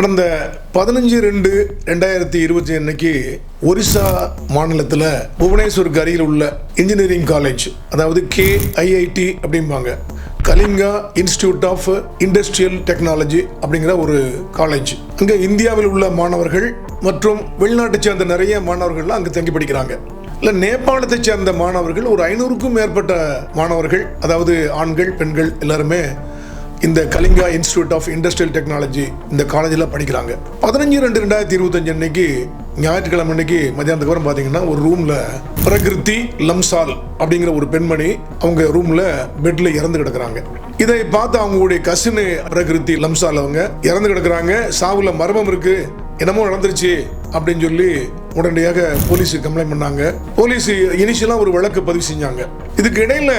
கடந்த பதினஞ்சு ரெண்டு ரெண்டாயிரத்தி இருபத்தி அன்னைக்கு ஒரிசா மாநிலத்தில் புவனேஸ்வருக்கு அருகில் உள்ள இன்ஜினியரிங் காலேஜ் அதாவது கேஐஐடி அப்படிம்பாங்க. Kalinga institute of industrial technology அப்படிங்கிற ஒரு காலேஜ் அங்கே இந்தியாவில் உள்ள மாணவர்கள் மற்றும் வெளிநாட்டை சேர்ந்த நிறைய மாணவர்கள்லாம் அங்கே தங்கி படிக்கிறாங்க. இல்லை நேபாளத்தை சேர்ந்த மாணவர்கள் ஒரு ஐநூறுக்கும் மேற்பட்ட மாணவர்கள் அதாவது ஆண்கள் பெண்கள் எல்லாருமே இந்த Kalinga institute of industrial technology இந்த காலேஜில் படிக்கிறாங்க. பதினஞ்சு ரெண்டு ரெண்டாயிரத்தி இருபத்தஞ்சு அன்னைக்கு ஞாயிற்றுக்கிழமை அன்னைக்கு மதியானத்துக்கு அப்புறம் பார்த்தீங்கன்னா ஒரு ரூமில் பிரகிருதி லம்சால் அப்படிங்கிற ஒரு பெண்மணி அவங்க ரூமில் பெட்டில் இறந்து கிடக்குறாங்க. இதை பார்த்து அவங்களுடைய கசினு பிரகிருதி லம்சால் அவங்க இறந்து கிடக்குறாங்க. சாவுல மர்மம் இருக்கு. என்னமோ நடந்துருச்சு அப்படின்னு சொல்லி உடனடியாக போலீஸுக்கு கம்ப்ளைண்ட் பண்ணாங்க. போலீஸ் இனிஷியலாக ஒரு வழக்கு பதிவு செஞ்சாங்க. இதுக்கு இடையில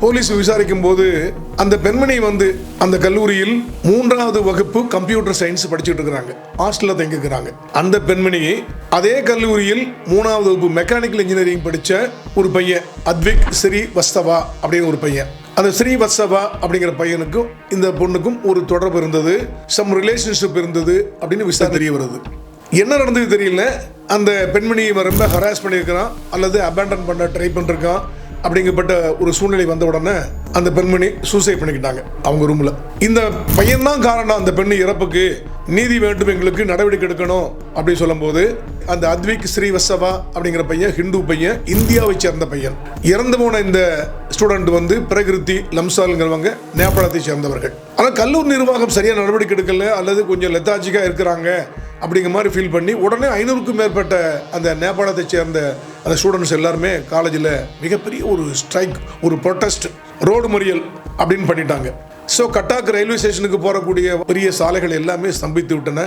போலீஸ் விசாரிக்கும் போது அந்த பெண்மணி வந்து அந்த கல்லூரியில் மூன்றாவது வகுப்பு கம்ப்யூட்டர் சயின்ஸ் படிச்சுட்டு இருக்கிறாங்க. ஹாஸ்டல்ல தங்கிக்கிறாங்க அந்த பெண்மணி அதே கல்லூரியில் மூணாவது வகுப்பு மெக்கானிக்கல் இன்ஜினியரிங் படிச்ச ஒரு பையன் அத்விக் ஸ்ரீ வஸ்தவா அப்படின்னு ஒரு பையன். அந்த ஸ்ரீவத்சவா அப்படிங்கிற பையனுக்கும் இந்த பொண்ணுக்கும் ஒரு தொடர்பு இருந்தது. சம் ரிலேஷன்ஷிப் இருந்தது அப்படின்னு விசாரணை தெரிய வருது. என்ன நடந்தது தெரியல. அந்த பெண்மணியை இவன் ரொம்ப ஹராஸ் பண்ணியிருக்கிறான். அல்லது அபேண்டன் பண்ண ட்ரை பண்ணிருக்கான். அப்படிங்கப்பட்ட ஒரு சூழ்நிலை வந்த உடனே அந்த பெண்மணி சூசைட் பண்ணிக்கிட்டாங்க. அவங்க ரூம்ல இந்த பையன்தான் காரணம். அந்த பெண்ணு இறப்புக்கு நீதி வேண்டும் எங்களுக்கு நடவடிக்கை எடுக்கணும் அப்படின்னு சொல்லும்போது அந்த அத்விக் ஸ்ரீவசவா அப்படிங்கிற பையன் ஹிந்து பையன் இந்தியாவை சேர்ந்த பையன். இறந்து போன இந்த ஸ்டூடெண்ட் வந்து பிரகிருதி லம்சால்ங்கிறவங்க நேபாளத்தை சேர்ந்தவர்கள். ஆனால் கல்லூரி நிர்வாகம் சரியாக நடவடிக்கை எடுக்கல. அல்லது கொஞ்சம் லெத்தாஜிக்காக இருக்கிறாங்க. அப்படிங்கிற மாதிரி ஃபீல் பண்ணி உடனே ஐநூறுக்கும் மேற்பட்ட அந்த நேபாளத்தை சேர்ந்த அந்த ஸ்டூடெண்ட்ஸ் எல்லாருமே காலேஜில் மிகப்பெரிய ஒரு ஸ்ட்ரைக் ஒரு ப்ரொட்டஸ்ட் ரோடு மறியல் அப்படின்னு பண்ணிட்டாங்க. ஸோ கட்டாக் ரயில்வே ஸ்டேஷனுக்கு போகக்கூடிய பெரிய சாலைகள் எல்லாமே ஸ்தம்பித்து விட்டன.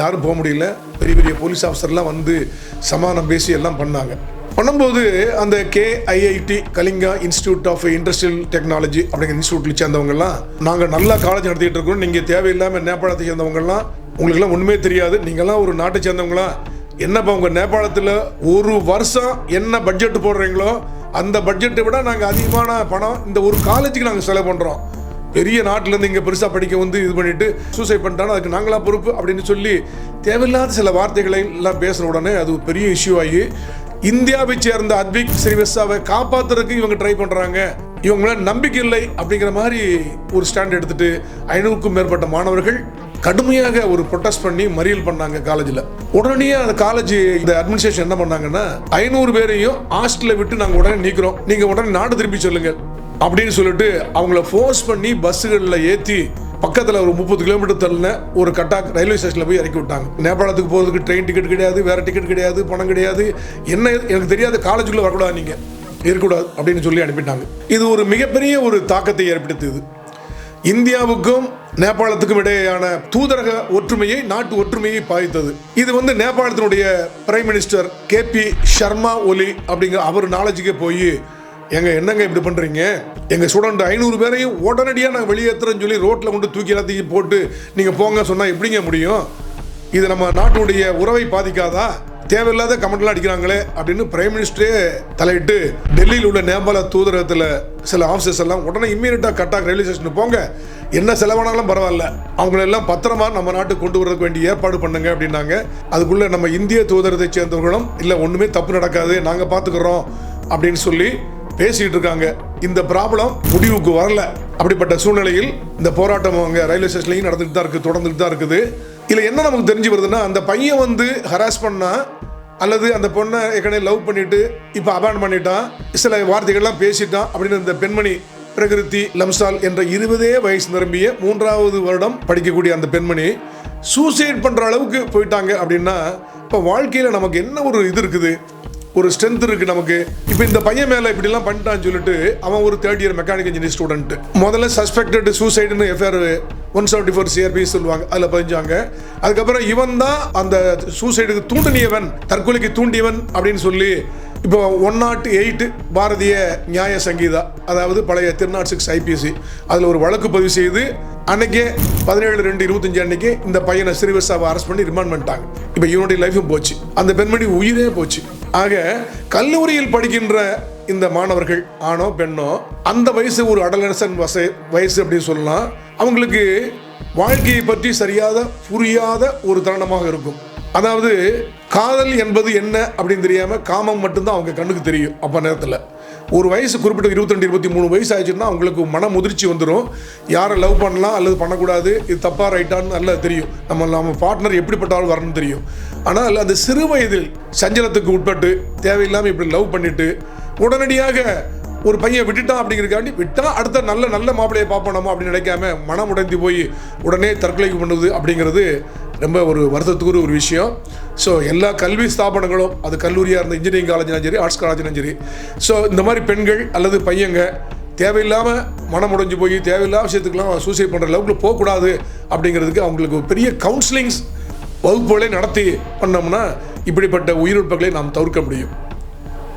யாரும் போக முடியல. பெரிய பெரிய போலீஸ் ஆஃபீஸர்லாம் வந்து சமாதானம் பேசி எல்லாம் பண்ணாங்க. பண்ணும்போது அந்த KIIT Kalinga institute of industrial technology அப்படிங்கிற இன்ஸ்டியூட்டில் சேர்ந்தவங்கலாம் நாங்கள் நல்லா காலேஜ் நடத்திட்டு இருக்கோம். நீங்கள் தேவையில்லாமல் நேபாளத்தை சேர்ந்தவங்கலாம் உங்களுக்குலாம் ஒன்றுமே தெரியாது. நீங்கள்லாம் ஒரு நாட்டை சேர்ந்தவங்களா? என்னப்பா உங்கள் நேபாளத்தில் ஒரு வருஷம் என்ன பட்ஜெட் போடுறீங்களோ அந்த பட்ஜெட்டை விட நாங்கள் அதிகமான பணம் இந்த ஒரு காலேஜுக்கு நாங்கள் செலவு பண்ணுறோம் பெரிய நாட்டிலேருந்து இங்கே பெருசாக படிக்க வந்து இது பண்ணிட்டு சூசைட் பண்ணிட்டாலும் அதுக்கு நாங்களாக பொறுப்பு அப்படின்னு சொல்லி தேவையில்லாத சில வார்த்தைகளை எல்லாம் பேசுன உடனே அது ஒரு பெரிய இஷ்யூ ஆகி இந்தியாவை சேர்ந்த அத்விக் ஸ்ரீவஸ்தாவை காப்பாத்துறதுக்கு இவங்க ட்ரை பண்ணுறாங்க இவங்களாம் நம்பிக்கை இல்லை அப்படிங்கிற மாதிரி ஒரு ஸ்டாண்ட் எடுத்துட்டு ஐநூறுக்கும் மேற்பட்ட மாணவர்கள் கடுமையாக ஒரு ப்ரொட்டஸ்ட் பண்ணி மறியல் பண்ணாங்க காலேஜில் உடனே அந்த காலேஜ் இந்த அட்மினிஸ்ட்ரேஷன் என்ன பண்ணாங்கன்னா ஐநூறு பேரையும் ஹாஸ்டலில் விட்டு நாங்கள் உடனே நீக்கிறோம். நீங்கள் உடனே நாடு திருப்பி சொல்லுங்க அப்படின்னு சொல்லிட்டு அவங்கள ஃபோர்ஸ் பண்ணி பஸ்ஸுகளில் ஏற்றி பக்கத்தில் ஒரு முப்பது கிலோமீட்டர் தள்ளின ஒரு கட்டாக் ரயில்வே ஸ்டேஷனில் போய் இறக்கி விட்டாங்க. நேபாளத்துக்கு போகிறதுக்கு ட்ரெயின் டிக்கெட் கிடையாது வேறு டிக்கெட் கிடையாது பணம் கிடையாது. என்ன எனக்கு தெரியாத காலேஜுக்குள்ளே வரக்கூடாது நீங்கள் இருக்கக்கூடாது அப்படின்னு சொல்லி அனுப்பிட்டாங்க. இது ஒரு மிகப்பெரிய ஒரு தாக்கத்தை ஏற்படுத்தியது. இந்தியாவுக்கும் நேபாளத்துக்கும் இடையேயான தூதரக ஒற்றுமையை நாட்டு ஒற்றுமையை பாதித்தது இது வந்து நேபாளத்தினுடைய prime minister K P Sharma Oli அப்படிங்கிற அவர் நாலேஜுக்கே போய் எங்க என்னங்க இப்படி பண்றீங்க? எங்க ஸ்டூடெண்ட் ஐநூறு பேரையும் உடனடியாக நாங்கள் வெளியேற்றுறேன்னு சொல்லி ரோட்ல கொண்டு தூக்கி எல்லாத்தையும் போட்டு நீங்க போங்க சொன்னா எப்படிங்க முடியும்? இது நம்ம நாட்டுடைய உறவை பாதிக்காதா? தேவையில்லாத கமெண்ட்லாம் அடிக்கிறாங்களே அப்படின்னு பிரைம் மினிஸ்டரே தலையிட்டு டெல்லியில் உள்ள நேபாள தூதரகத்தில் சில ஆஃபீஸர்ஸ் எல்லாம் உடனே இம்மீடியட்டாக கட்டாக ரயில்வே ஸ்டேஷனுக்கு போங்க. என்ன செலவானாலும் பரவாயில்ல. அவங்களெல்லாம் பத்திரமா நம்ம நாட்டுக்கு கொண்டு வரதுக்கு வேண்டிய ஏற்பாடு பண்ணுங்க அப்படின்னாங்க. அதுக்குள்ள நம்ம இந்திய தூதரத்தை சேர்ந்தவர்களும் இல்லை ஒன்றுமே தப்பு நடக்காது. நாங்கள் பார்த்துக்குறோம் அப்படின்னு சொல்லி பேசிகிட்டு இருக்காங்க. இந்த ப்ராப்ளம் முடிவுக்கு வரல. அப்படிப்பட்ட சூழ்நிலையில் இந்த போராட்டம் அங்கே ரயில்வே ஸ்டேஷன்லையும் நடந்துட்டு தான் இருக்குது தொடர்ந்துட்டு தான் இருக்குது. இதில் என்ன நமக்கு தெரிஞ்சு வருதுன்னா அந்த பையன் வந்து ஹராஸ் பண்ணால் அல்லது அந்த பொண்ணை ஏற்கனவே லவ் பண்ணிட்டு இப்போ அபான் பண்ணிட்டான் சில வார்த்தைகள்லாம் பேசிட்டான் அப்படின்னு இந்த பெண்மணி பிரகிருதி லம்சால் என்ற இருபதே வயசு நிரம்பிய மூன்றாவது வருடம் படிக்கக்கூடிய அந்த பெண்மணி சூசைட் பண்ணுற அளவுக்கு போயிட்டாங்க அப்படின்னா இப்போ வாழ்க்கையில் நமக்கு என்ன ஒரு இது இருக்குது? ஒரு ஸ்ட்ரென்த் இருக்குது நமக்கு. இப்போ இந்த பையன் மேலே இப்படிலாம் பண்ணிட்டான்னு சொல்லிட்டு அவன் ஒரு third year mechanic engineer student முதல்ல suspected சூசைடுன்னு FIR one seventy four CRP சொல்லுவாங்க அதில் பதிஞ்சாங்க. அதுக்கப்புறம் இவன் தான் அந்த சூசைடுக்கு தூண்டினியவன் தற்கொலைக்கு தூண்டியவன் அப்படின்னு சொல்லி இப்போ ஒன் நாட் எயிட் பாரதிய நியாய சங்கீதா அதாவது பழைய திருநாட் சிக்ஸ் ஐபிசி அதில் ஒரு வழக்கு பதிவு செய்து அன்னைக்கே பதினேழு ரெண்டு இருபத்தஞ்சு அன்னைக்கு இந்த பையனை ஸ்ரீவத்சாவை அரெஸ்ட் பண்ணி ரிமாண்ட் பண்ணிட்டாங்க. இப்போ இவனுடைய லைஃபும் போச்சு. அந்த பெண்மணி உயிரே போச்சு. ஆக கல்லூரியில் படிக்கின்ற இந்த மாணவர்கள் ஆணோ பெண்ணோ அந்த வயசு ஒரு அடலரசன் வச வயசு அப்படின்னு சொல்லலாம். அவங்களுக்கு வாழ்க்கையை பற்றி சரியாத புரியாத ஒரு தருணமாக இருக்கும். அதாவது காதல் என்பது என்ன அப்படின்னு தெரியாம காமம் மட்டும்தான் அவங்க கண்ணுக்கு தெரியும் அப்ப நேரத்தில். ஒரு வயசு குறிப்பிட்ட இருபத்தி இருபத்தி மூணு வயசு ஆயிடுச்சுன்னா அவங்களுக்கு மன முதிர்ச்சி வந்துடும் யாரை லவ் பண்ணலாம் அல்லது பண்ணக்கூடாது இது தப்பா ரைட்டான்னு நல்லா தெரியும். நம்ம நம்ம பார்ட்னர் எப்படிப்பட்டாலும் வரணும்னு தெரியும். ஆனால் அந்த சிறு வயதில் சஞ்சலத்துக்கு உட்பட்டு தேவையில்லாமல் இப்படி லவ் பண்ணிட்டு உடனடியாக ஒரு பையன் விட்டுட்டான் அப்படிங்கிறதுக்காண்டி விட்டால் அடுத்த நல்ல நல்ல மாப்பிள்ளையை பார்ப்போம் நம்ம அப்படின்னு நினைக்காம மனம் உடைந்து போய் உடனே தற்கொலைக்கு பண்ணுவது அப்படிங்கிறது ரொம்ப ஒரு வருத்தத்துக்குரிய ஒரு விஷயம். ஸோ எல்லா கல்வி ஸ்தாபனங்களும் அது கல்லூரியாக இருந்த இன்ஜினியரிங் காலேஜ்னாலும் சரி ஆர்ட்ஸ் காலேஜ்னாலும் சரி. ஸோ இந்த மாதிரி பெண்கள் அல்லது பையங்க தேவையில்லாமல் மனம் உடைஞ்சு போய் தேவையில்லாத விஷயத்துக்கெல்லாம் சூசைட் பண்ணுற அளவுக்கு போகக்கூடாது அப்படிங்கிறதுக்கு அவங்களுக்கு ஒரு பெரிய கவுன்சிலிங்ஸ் வகுப்புகளை நடத்தி பண்ணோம்னா இப்படிப்பட்ட உயிரிழப்புகளை நாம் தவிர்க்க முடியும்.